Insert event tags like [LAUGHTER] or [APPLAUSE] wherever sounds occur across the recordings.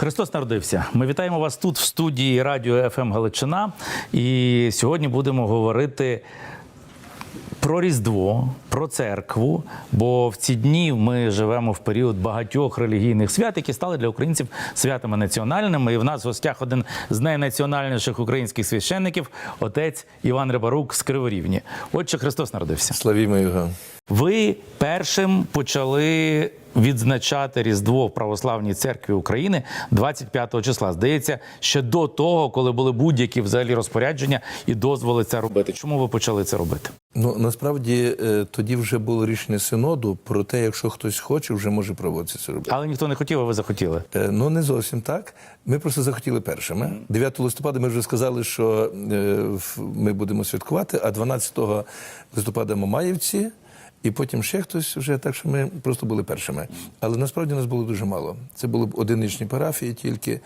Христос народився. Ми вітаємо вас тут, в студії Радіо ФМ Галичина. І сьогодні будемо говорити про Різдво, про церкву. Бо в ці дні ми живемо в період багатьох релігійних свят, які стали для українців святами національними. І в нас в гостях один з найнаціональніших українських священників, отець Іван Рибарук з Криворівні. Отче Христос народився. Славімо його. Ви першим почали відзначати Різдво в Православній церкві України 25 числа. Здається, ще до того, коли були будь-які взагалі розпорядження і дозволи це робити. Чому ви почали це робити? Ну насправді е, тоді вже було рішення синоду про те, якщо хтось хоче, вже може проводити це робити. Але ніхто не хотів, а ви захотіли. Е, Ну не зовсім так. Ми просто захотіли першими. 9 листопада ми вже сказали, що е, ми будемо святкувати, а 12 листопада Мамаївці, і потім ще хтось вже так, що ми просто були першими. Але насправді нас було дуже мало. Це були б одиничні парафії тільки.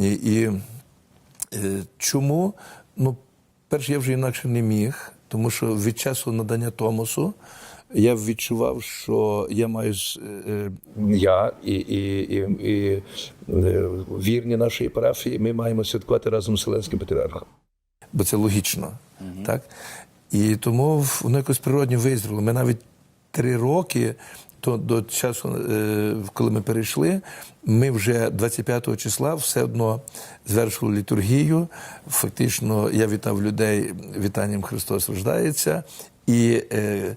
І, і е, чому? Ну, перше, я вже інакше не міг, тому що від часу надання Томосу. Я відчував, що я маю з- е, е, я і, і, і, і вірні нашої парафії, ми маємо святкувати разом з Вселенським патріархом. Бо це логічно, так? І тому воно якось природньо визріло. Ми навіть три роки то до часу, е, коли ми перейшли, ми вже 25 числа все одно звершили літургію. Фактично, я вітав людей вітанням Христос рождається. І е,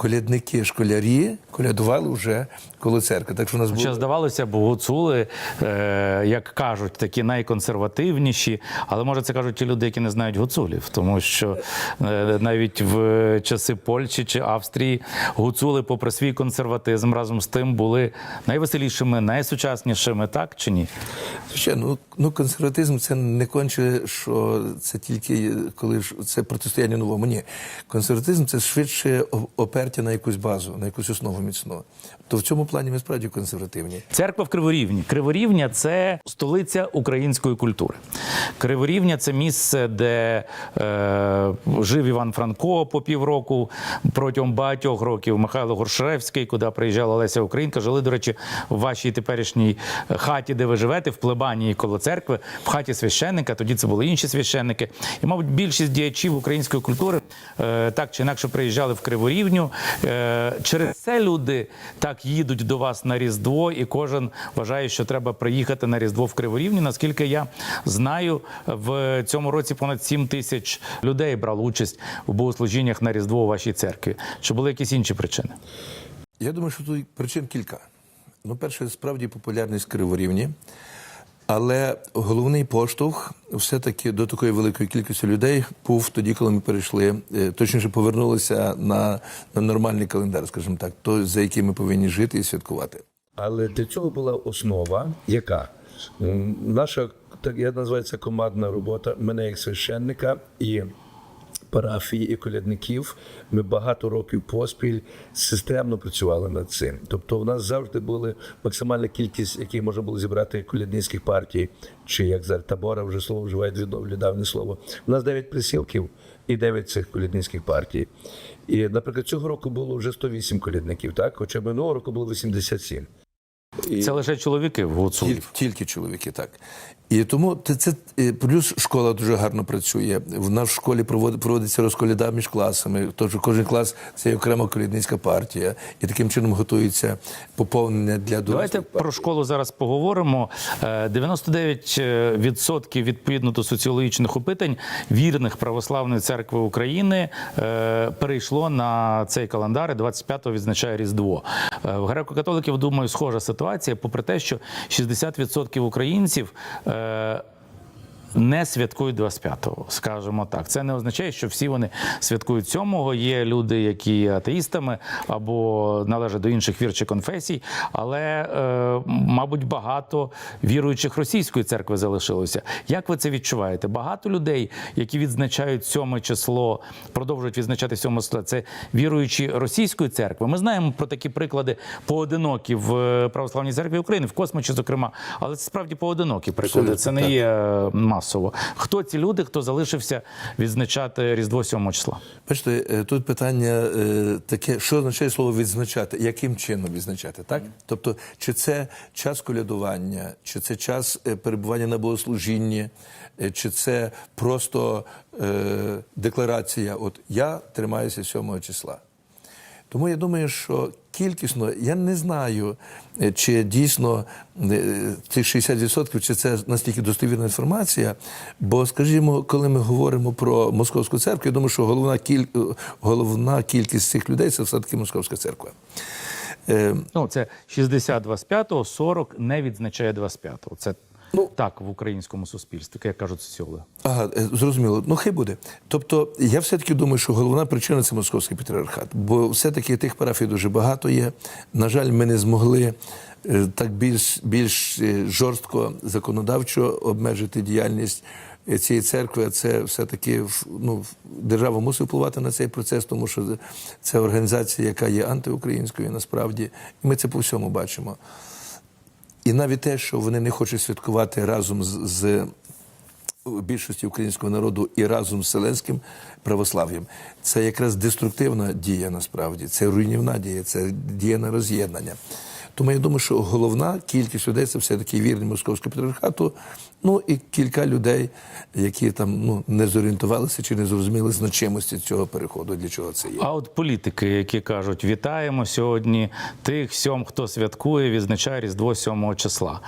колядники, школярі колядували вже коло церкви. Так що у нас було здавалося б, гуцули, е, як кажуть, такі найконсервативніші, але може це кажуть ті люди, які не знають гуцулів, тому що е, навіть в часи Польщі чи Австрії гуцули, попри свій консерватизм, разом з тим були найвеселішими, найсучаснішими, так чи ні? Звичайно, ну, ну консерватизм це не конче, що це тільки коли ж це протистояння новому. Ні. Консерватизм це швидше о- опертя на якусь базу, на якусь основу міцну. То в цьому плані ми справді консервативні. Церква в Криворівні. Криворівня це столиця української культури. Криворівня це місце, де е, жив Іван Франко по півроку протягом багатьох років. Михайло Горшевський, куди приїжджала Леся Українка. Жили, до речі, в вашій теперішній хаті, де ви живете, в плебанії коло церкви, в хаті священника. Тоді це були інші священники. І, мабуть, більшість діячів української культури е, так чи інакше приїжджали в Криворівню. Е, через це люди так їдуть до вас на Різдво, і кожен вважає, що треба приїхати на Різдво в Криворівні. Наскільки я знаю, в цьому році понад 7 тисяч людей брало участь у богослужіннях на Різдво у вашій церкві. Чи були якісь інші причини? Я думаю, що тут причин кілька. Ну, перше, справді популярність Криворівні. Але головний поштовх все-таки до такої великої кількості людей був тоді, коли ми перейшли, е, точніше повернулися на, на нормальний календар, скажімо так, той, за який ми повинні жити і святкувати. Але для цього була основа, яка наша так я називаю це командна робота. Мене як священника і парафії і колядників. Ми багато років поспіль системно працювали над цим. Тобто, у нас завжди була максимальна кількість, яких можна було зібрати колядницьких партій, чи як зараз табора вже слово вживають відновлює давнє слово. У нас 9 присілків і 9 цих колядницьких партій. І, наприклад, цього року було вже 108 колядників, так? Хоча минулого року було 87. Це лише чоловіки в Тільки, гуцулів. тільки чоловіки, так. І тому це, це е, плюс школа дуже гарно працює. В нас в школі провод- проводиться розколяда між класами. Тож кожен клас це окрема колідницька партія, і таким чином готується поповнення для дорослих. Давайте про школу зараз поговоримо. Е, 99% відповідно до соціологічних опитань вірних православної церкви України е, перейшло на цей календар. і 25-го відзначає Різдво. Е, В греко-католиків, думаю, схожа ситуація, попри те, що 60% українців. е, не святкують 25-го, скажімо так. Це не означає, що всі вони святкують 7-го. Є люди, які є атеїстами або належать до інших вір чи конфесій, але, е, мабуть, багато віруючих російської церкви залишилося. Як ви це відчуваєте? Багато людей, які відзначають 7 число, продовжують відзначати 7 число, це віруючі російської церкви. Ми знаємо про такі приклади поодинокі в е, православній церкві України, в космочі, зокрема, але це справді поодинокі приклади. Це не є е, маса. Масово. Хто ці люди, хто залишився відзначати Різдво 7 числа? Бачите, е, тут питання е, таке, що означає слово відзначати, яким чином відзначати, так? Тобто, чи це час колядування, чи це час е, перебування на богослужінні, чи це просто е, декларація, от я тримаюся 7 числа. Тому я думаю, що кількісно я не знаю, е, чи дійсно е, ці 60%, чи це настільки достовірна інформація. Бо, скажімо, коли ми говоримо про московську церкву, я думаю, що головна, кіль... е, головна кількість цих людей це все-таки московська церква. Ну, це 60 25-го, 40 не відзначає 25-го. Це Ну, так в українському суспільстві, як кажуть соціологи. Ага, е, зрозуміло. Ну, хай буде. Тобто, я все-таки думаю, що головна причина це московський патріархат. Бо все-таки тих парафій дуже багато є. На жаль, ми не змогли е, так більш, більш е, жорстко законодавчо обмежити діяльність цієї церкви. Це все-таки ну, держава мусить впливати на цей процес, тому що це організація, яка є антиукраїнською насправді. І ми це по всьому бачимо. І навіть те, що вони не хочуть святкувати разом з, з більшості українського народу і разом з селенським православ'ям, це якраз деструктивна дія насправді, це руйнівна дія, це дія на роз'єднання. Тому я думаю, що головна кількість людей це все-таки вірні московського патріархату, ну і кілька людей, які там ну, не зорієнтувалися чи не зрозуміли значимості цього переходу, для чого це є. А от політики, які кажуть, вітаємо сьогодні тих сьом, хто святкує, відзначає Різдво 7 числа.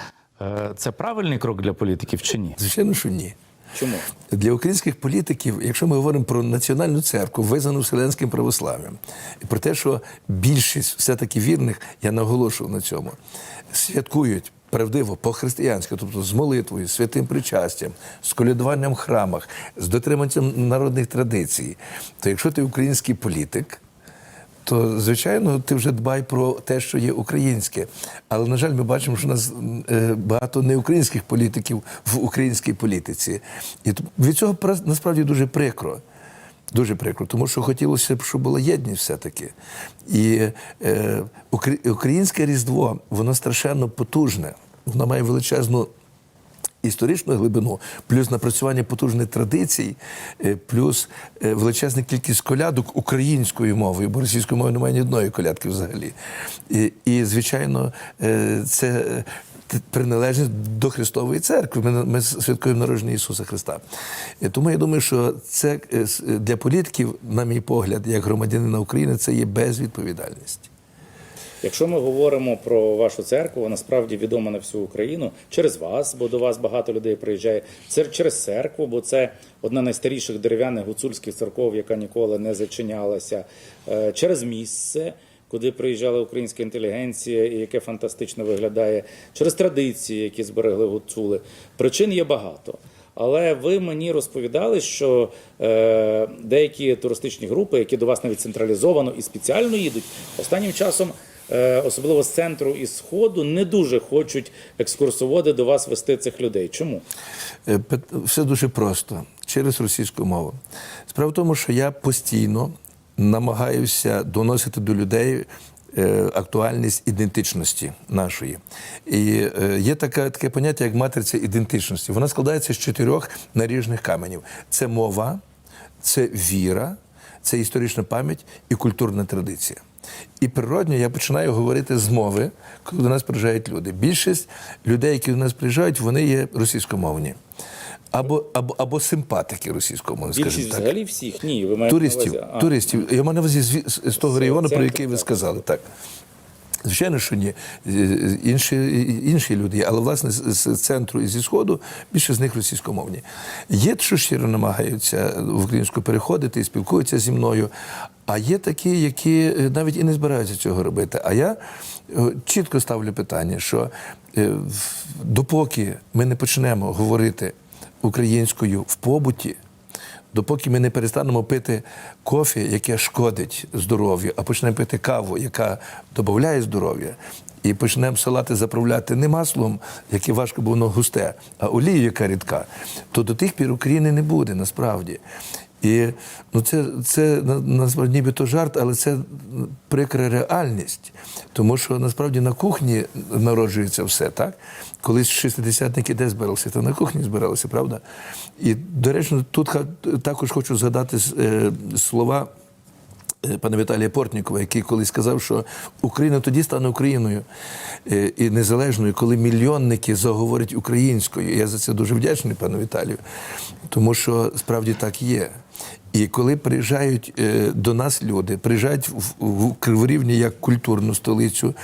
Е, Це правильний крок для політиків чи ні? Звичайно, що ні. Чому? Для українських політиків, якщо ми говоримо про національну церкву, визнану вселенським православ'ям, і про те, що більшість все-таки вірних, я наголошував на цьому, святкують правдиво по-християнськи, тобто з молитвою, святим причастям, з колядуванням в храмах, з дотриманням народних традицій, то якщо ти український політик, то звичайно ти вже дбай про те, що є українське. Але на жаль, ми бачимо, що у нас е, багато неукраїнських політиків в українській політиці. І від цього пра- насправді дуже прикро. Дуже прикро, тому що хотілося б, щоб була єдність все-таки. І е, українське Різдво, воно страшенно потужне, воно має величезну історичну глибину, плюс напрацювання потужних традицій, е, плюс е, величезна кількість колядок українською мовою, бо російською мовою немає ні одної колядки взагалі. І, і звичайно, е, це приналежність до Христової церкви. Ми, ми святкуємо народження Ісуса Христа. Тому я думаю, що це для політиків, на мій погляд, як громадянина України, це є безвідповідальність. Якщо ми говоримо про вашу церкву, вона справді відома на всю Україну через вас, бо до вас багато людей приїжджає. Це через церкву, бо це одна з найстаріших дерев'яних гуцульських церков, яка ніколи не зачинялася. Е, Через місце, куди приїжджала українська інтелігенція, і яке фантастично виглядає, через традиції, які зберегли гуцули. Причин є багато. Але ви мені розповідали, що е, деякі туристичні групи, які до вас навіть централізовано і спеціально їдуть, останнім часом, особливо з центру і сходу, не дуже хочуть екскурсоводи до вас вести цих людей. Чому? Е, Все дуже просто через російську мову. Справа в тому, що я постійно намагаюся доносити до людей. е, Актуальність ідентичності нашої. І е, є таке, таке поняття, як матриця ідентичності. Вона складається з чотирьох наріжних каменів: це мова, це віра, це історична пам'ять і культурна традиція. І природньо я починаю говорити з мови, коли до нас приїжджають люди. Більшість людей, які до нас приїжджають, вони є російськомовні. Або, або, або симпатики російськомовні, скажімо так. взагалі всіх? Ні, ви маєте Туристів, на увазі. А, туристів. Я маю на увазі з, з того З регіону, про який ви сказали. Так. Звичайно, що ні. Е, Інші, інші люди але власне з, центру і зі сходу більше з них російськомовні. Є, що щиро намагаються в українську переходити і спілкуються зі мною. А є такі, які е, навіть і не збираються цього робити. А я е, чітко ставлю питання, що е, допоки ми не почнемо говорити українською в побуті. Допоки ми не перестанемо пити кофе, яке шкодить здоров'ю, а почнемо пити каву, яка додає здоров'я, і почнемо салати заправляти не маслом, яке важко, воно густе, а олією, яка рідка, то до тих пір України не буде насправді. І ну, це, це насправді нібито жарт, але це прикра реальність. Тому що насправді на кухні народжується все, так? Колись шестидесятники де збиралися, то на кухні збиралися, правда? І, до речі, тут також хочу згадати е, слова пана Віталія Портнікова, який колись сказав, що Україна тоді стане Україною е, і незалежною, коли мільйонники заговорять українською. Я за це дуже вдячний пану Віталію, тому що справді так є. І коли приїжджають е, до нас люди, приїжджають в, Криворівні як культурну столицю,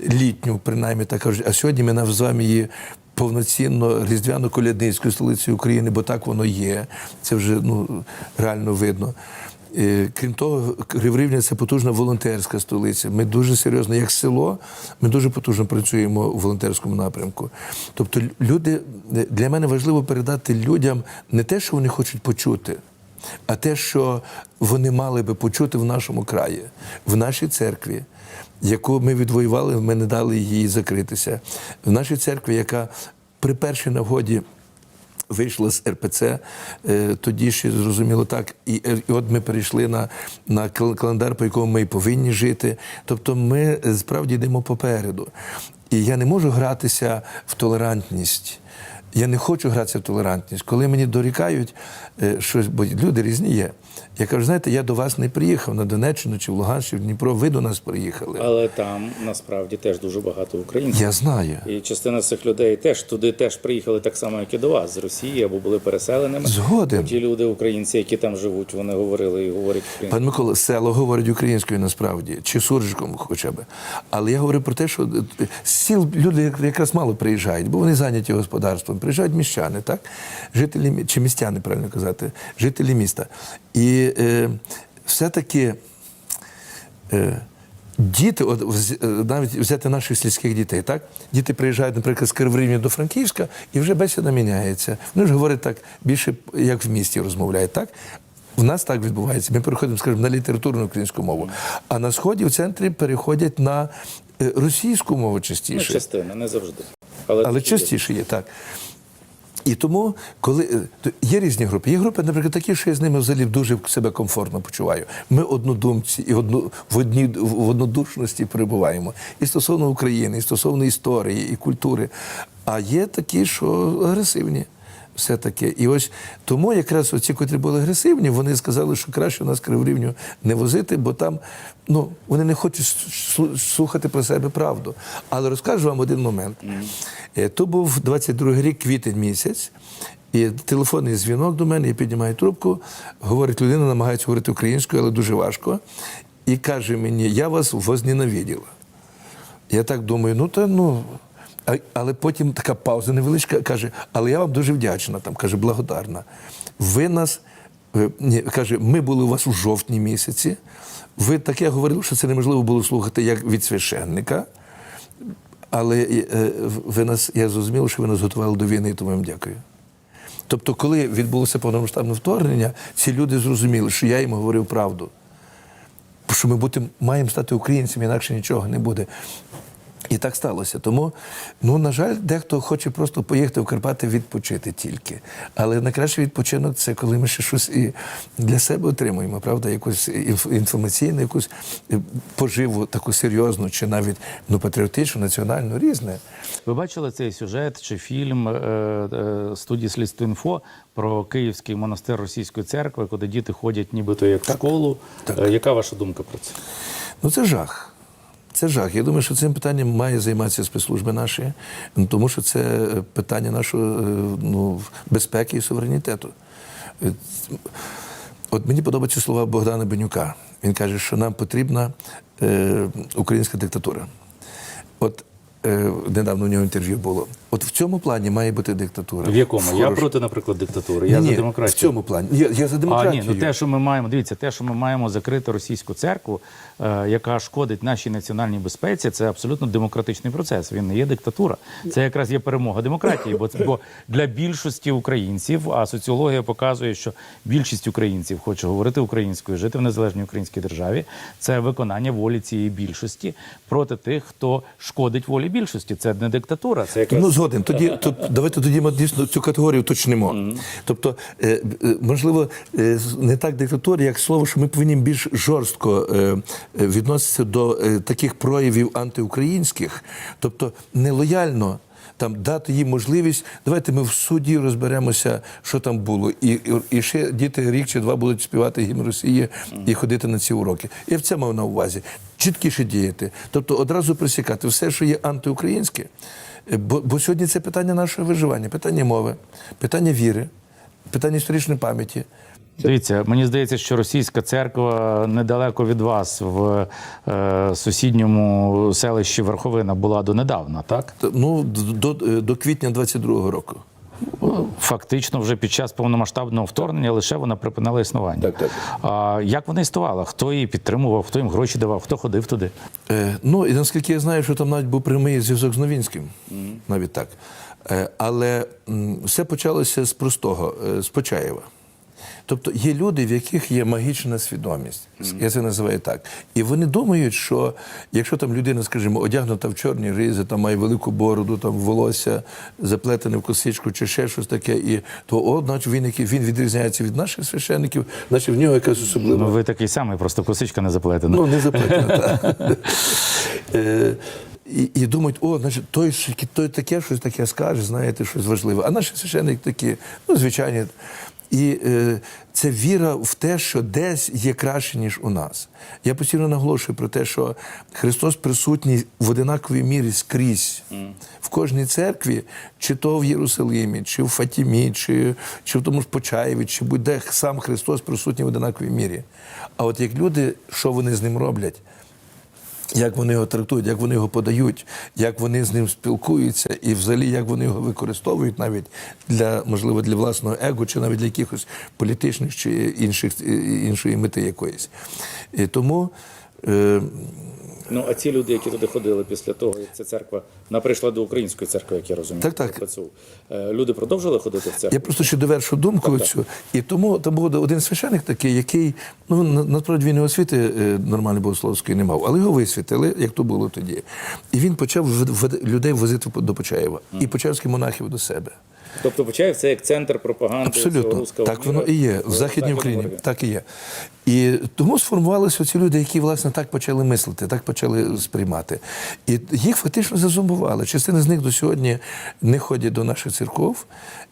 літню, принаймні так кажуть, а сьогодні ми називаємо її повноцінно різдвяно-колядницькою столицею України, бо так воно є. Це вже ну, реально видно. Е, Крім того, Криворівня – це потужна волонтерська столиця. Ми дуже серйозно, як село, ми дуже потужно працюємо у волонтерському напрямку. Тобто, люди для мене важливо передати людям не те, що вони хочуть почути, а те, що вони мали би почути в нашому краї, в нашій церкві, яку ми відвоювали, ми не дали їй закритися, в нашій церкві, яка при першій нагоді вийшла з РПЦ, е, тоді ще зрозуміло так. І, е, і от ми перейшли на, на кал- календар, по якому ми і повинні жити. Тобто ми е, справді йдемо попереду. І я не можу гратися в толерантність. Я не хочу гратися в толерантність. Коли мені дорікають е, щось, бо люди різні є. Я кажу, знаєте, я до вас не приїхав на Донеччину чи в Луганщину, в Дніпро, ви до нас приїхали. Але там насправді теж дуже багато українців. Я знаю. І частина цих людей теж туди теж приїхали так само, як і до вас з Росії або були переселеними. Згоден. Ті люди, українці, які там живуть, вони говорили і говорять українською. Пан Микола, село говорить українською насправді, чи суржиком хоча б. Але я говорю про те, що е, з сіл люди якраз мало приїжджають, бо вони зайняті господарством. Приїжджають міщани, так? Жителі чи містяни, правильно казати, жителі міста. І е, все-таки. Е, Діти, от е, навіть взяти наших сільських дітей, так? Діти приїжджають, наприклад, з Криворівні до Франківська, і вже бесіда міняється. Вони ж говорять так, більше як в місті розмовляють, так? У нас так відбувається. Ми переходимо, скажімо, на літературну українську мову. А на сході в центрі переходять на е, російську мову Ну, частіше. частина, не завжди. Але, Але частіше є, так. І тому, коли е, є різні групи. Є групи, наприклад, такі, що я з ними взагалі дуже себе комфортно почуваю. Ми однодумці і одну, в, одні в однодушності перебуваємо. І стосовно України, і стосовно історії, і культури. А є такі, що агресивні. Все таке. І ось тому якраз оці, котрі були агресивні, вони сказали, що краще нас криворівню не возити, бо там ну, вони не хочуть слухати про себе правду. Але розкажу вам один момент. Е, То був 22 рік, квітень місяць, і телефонний дзвінок до мене, я піднімаю трубку, говорить, людина намагається говорити українською, але дуже важко. І каже мені, я вас возненавиділа. Я так думаю, ну то ну. Але потім така пауза невеличка каже, але я вам дуже вдячна, там каже, благодарна. Ви нас, е, каже, ми були у вас у жовтні місяці. Ви таке говорили, що це неможливо було слухати як від священника. Але е, ви нас, я зрозумів, що ви нас готували до війни, тому вам дякую. Тобто, коли відбулося повномасштабне вторгнення, ці люди зрозуміли, що я їм говорив правду. Що ми бути, маємо стати українцями, інакше нічого не буде. І так сталося. Тому, ну, на жаль, дехто хоче просто поїхати в Карпати відпочити тільки. Але найкращий відпочинок це коли ми ще щось і для себе отримуємо, правда, якусь інф- інформаційну, якусь е, поживу таку серйозну, чи навіть ну, патріотичну, національну, різне. Ви бачили цей сюжет чи фільм е, е, студії Слідство інфо про Київський монастир російської церкви, куди діти ходять нібито як в школу. Так. Яка ваша думка про це? Ну, це жах. Це жах. Я думаю, що цим питанням має займатися спецслужби наші, тому що це е, питання нашої е, ну, безпеки і суверенітету. Е, От мені подобаються слова Богдана Бенюка. Він каже, що нам потрібна е, українська диктатура. От е, недавно у нього інтерв'ю було. От в цьому плані має бути диктатура. В якому? Я проти, наприклад, диктатури. Я Ні, за демократію. В цьому плані. Я, я за А ні, ну те, що ми маємо, дивіться, те, що ми маємо закрити російську церкву, е, яка шкодить нашій національній безпеці, це абсолютно демократичний процес. Він не є диктатура. Це якраз є перемога демократії. Бо, бо для більшості українців, а соціологія показує, що більшість українців хоче говорити українською, жити в незалежній українській державі. Це виконання волі цієї більшості проти тих, хто шкодить волі більшості. Це не диктатура, це якраз Ну, Згоден. Тоді то, давайте тоді ми дійсно цю категорію уточнимо. Тобто, е, е, можливо, е, не так диктатура, як слово, що ми повинні більш жорстко відноситися до е, таких проявів антиукраїнських, тобто нелояльно. Там дати їм можливість, давайте ми в суді розберемося, що там було. І, і, і ще діти рік чи два будуть співати гімн Росії і ходити на ці уроки. Я в це мав на увазі. Чіткіше діяти. Тобто одразу присікати все, що є антиукраїнське. Е, Бо, бо сьогодні це питання нашого виживання, питання мови, питання віри, питання історичної пам'яті. Дивіться, мені здається, що російська церква недалеко від вас в е, сусідньому селищі Верховина була донедавна, так? Ну, до, до, до квітня 22-го року. Фактично, вже під час повномасштабного вторгнення лише вона припинила існування. Так, так. А як вона існувала? Хто її підтримував, хто їм гроші давав, хто ходив туди? Е, ну, і наскільки я знаю, що там навіть був прямий зв'язок з Новінським. Навіть так. Е, але м, все почалося з простого, е, з Почаєва. Тобто є люди, в яких є магічна свідомість. Я це називаю так. І вони думають, що якщо там людина, скажімо, одягнута в чорні ризи, там має велику бороду, там волосся заплетене в косичку чи ще щось таке, і то о, значить він, який- він відрізняється від наших священників, значить в нього якась особлива. Ну, ви такий самий, просто косичка не заплетена. Ну, не заплетено, [LAUGHS] так. Е, І, і думають, о, значить, той, той таке щось таке скаже, знаєте, щось важливе. А наші священники такі, ну, звичайні. І е, це віра в те, що десь є краще, ніж у нас. Я постійно наголошую про те, що Христос присутній в одинаковій мірі скрізь. В кожній церкві, чи то в Єрусалимі, чи в Фатімі, чи, чи в тому ж Почаєві, чи будь-де сам Христос присутній в одинаковій мірі. А от як люди, що вони з ним роблять? Як вони його трактують, як вони його подають, як вони з ним спілкуються, і взагалі як вони його використовують навіть для можливо для власного его, чи навіть для якихось політичних чи інших іншої мети якоїсь. І тому. Е, Ну а ці люди, які туди ходили після того, як ця церква вона прийшла до української церкви, як я розумію, Так, так. ПЦУ. Е, Люди продовжили ходити в церкву. Я просто ще довершу думку цю. І тому там був один священик такий, який ну на- насправді він і освіти е, нормальної богословської не мав, але його висвітили, як то було тоді. І він почав людей возити до Почаєва і почаївських монахів до себе. Тобто Почаєв це як центр пропаганди Абсолютно, руського так воно і є в Західній Україні. Так і є. І тому сформувалися ці люди, які власне так почали мислити, так почали сприймати. І їх фактично зазумбували. Частина з них до сьогодні не ходять до наших церков,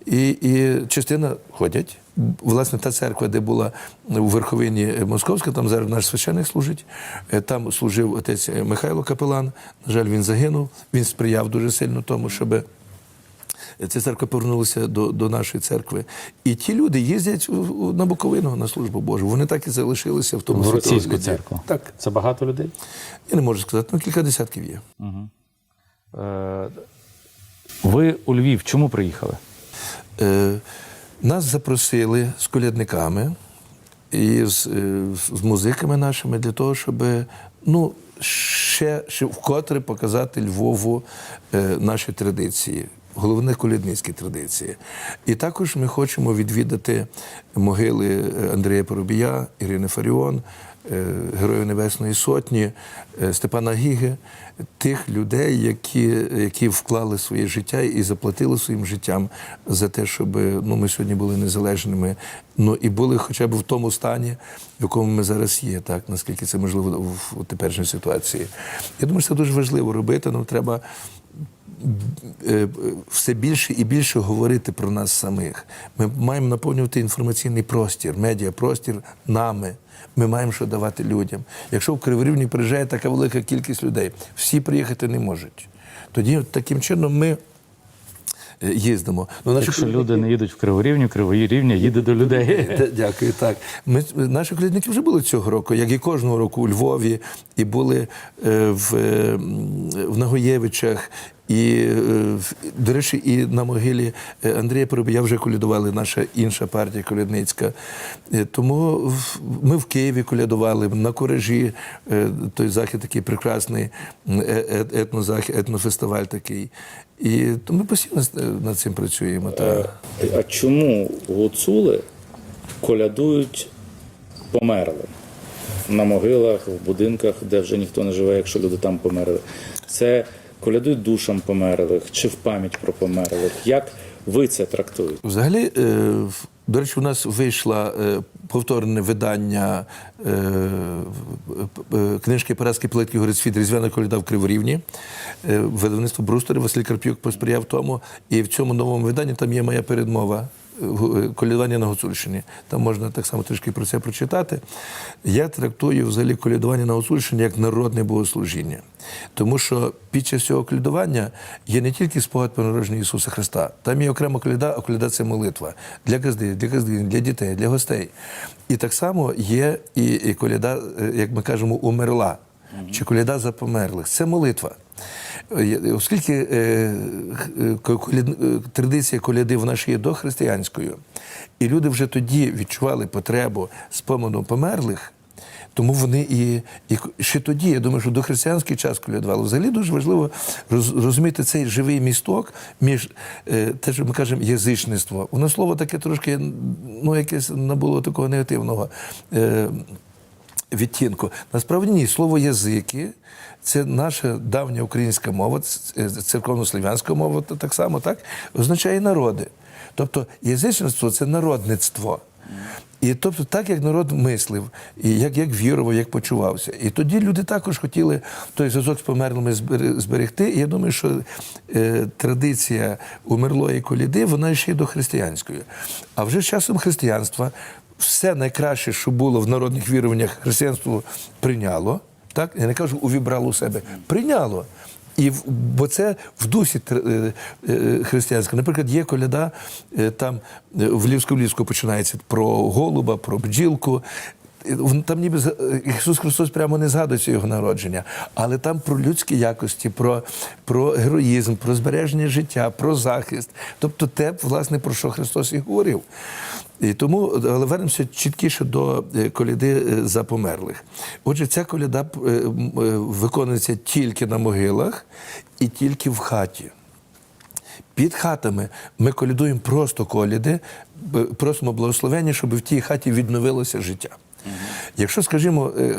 і, і частина ходять. Власне, та церква, де була у Верховині Московська, там зараз наш священник служить. Е, Там служив отець Михайло Капелан. На жаль, він загинув. Він сприяв дуже сильно тому, щоб Ця церква повернулася до, до нашої церкви. І ті люди їздять на Буковину на службу Божу. Вони так і залишилися в тому в російську церкву. Так, Це багато людей. я не можу сказати, ну кілька десятків є. Е, ви у Львів чому приїхали? Е, нас запросили з колядниками і з, е, з музиками нашими для того, щоб ну, ще, ще вкотре показати Львову е, наші традиції. Головне колядницькі традиції. І також ми хочемо відвідати могили е, Андрія Поробія, Ірини Фаріон, е, Героїв Небесної Сотні, е, Степана Гіги, тих людей, які, які вклали своє життя і заплатили своїм життям за те, щоб ну, ми сьогодні були незалежними, ну і були хоча б в тому стані, в якому ми зараз є, так наскільки це можливо в, теперішній ситуації. Я думаю, що це дуже важливо робити. Нам треба все більше і більше говорити про нас самих. Ми маємо наповнювати інформаційний простір, медіапростір нами. Ми маємо що давати людям. Якщо в Криворівні приїжджає така велика кількість людей, всі приїхати не можуть. Тоді таким чином ми е, їздимо. Ну, наші Якщо люди не їдуть в Криворівню, Криворівня їде до людей. Дякую, так. Ми, наші колядники вже були цього року, як і кожного року у Львові, і були е, в, е, в Нагоєвичах. І, е, до речі, і на могилі е, Андрія Поробія вже колядували наша інша партія колядницька. Е, Тому ми в Києві колядували, на Коражі е, той захід такий прекрасний, етнозахід, етнофестиваль такий. І то ми постійно над цим працюємо. Так. А чому гуцули колядують померлим на могилах, в будинках, де вже ніхто не живе, якщо люди там померли? Це колядують душам померлих чи в пам'ять про померлих? Як ви це трактуєте? Взагалі, е, до речі, у нас вийшло е, повторне видання е, книжки Параски Плитки Горить світ Різдвяна коляда в Криворівні. Видавництво Брустер Василь Карп'юк посприяв тому. І в цьому новому виданні там є моя передмова. Е, Колядування на Гуцульщині. Там можна так само трішки про це прочитати. Я трактую взагалі колядування на Гуцульщині як народне богослужіння. Тому що під час цього колядування є не тільки спогад про народження Ісуса Христа, там є окрема коляда, а коляда це молитва для газди, для газдин, для дітей, для гостей. І так само є і, і коляда, е, як ми кажемо, умерла, чи коляда за померлих. Це молитва. Е, Оскільки е, х- е, традиція коляди вона ж є дохристиянською, і люди вже тоді відчували потребу спомену померлих, тому вони і, і ще тоді, я думаю, що до християнський час колядували. Взагалі дуже важливо роз- розуміти цей живий місток між е, те, що ми кажемо, язичництво. Воно слово таке трошки, ну, якесь набуло такого негативного. Е, відтінку. Насправді ні, слово язики це наша давня українська мова, ц- церковно-слав'янська мова та- так само, так, означає народи. Тобто язичництво це народництво. І тобто, так як народ мислив, і як, як вірував, як почувався. І тоді люди також хотіли той зв'язок з померлими збере- зберегти. І я думаю, що е, традиція умерлої коліди, вона ще й до християнської. А вже з часом християнства все найкраще, що було в народних віруваннях, християнство прийняло. Так? Я не кажу, увібрало у себе. Прийняло. І бо це в дусі е, е, християнському. Наприклад, є коляда, е, там в Львівську-Лівську починається про голуба, про бджілку. Там ніби е, Ісус Христос прямо не згадується його народження, але там про людські якості, про, про героїзм, про збереження життя, про захист. Тобто те, власне, про що Христос і говорив. І тому, але вернемося чіткіше до е, коляди е, за померлих. Отже, ця коляда виконується тільки на могилах і тільки в хаті. Під хатами ми колядуємо просто коляди, просимо благословення, щоб в тій хаті відновилося життя. Якщо, скажімо, е,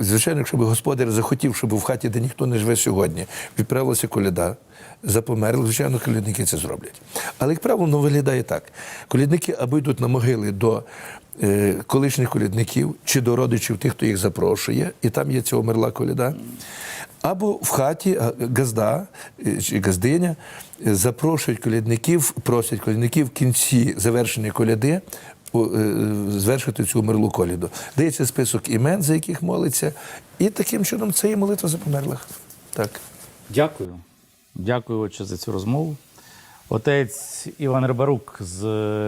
звичайно, якщо б господар захотів, щоб в хаті, де ніхто не живе сьогодні, відправилася коляда, запомерли, звичайно, колядники це зроблять. Але, як правило, воно виглядає так: колядники або йдуть на могили до е, колишніх колядників чи до родичів тих, хто їх запрошує, і там є ця умерла коляда. Або в хаті газда е, чи газдиня запрошують колядників, просять колядників в кінці завершення коляди звершити цю мерлу коляду. Дається список імен, за яких молиться, і таким чином це є молитва за померлих. Так. Дякую. Дякую, отче, за цю розмову. Отець Іван Рибарук з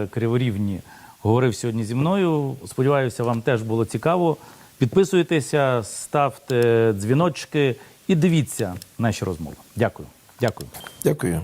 Криворівні говорив сьогодні зі мною. Сподіваюся, вам теж було цікаво. Підписуйтеся, ставте дзвіночки і дивіться наші розмови. Дякую. Дякую. Дякую.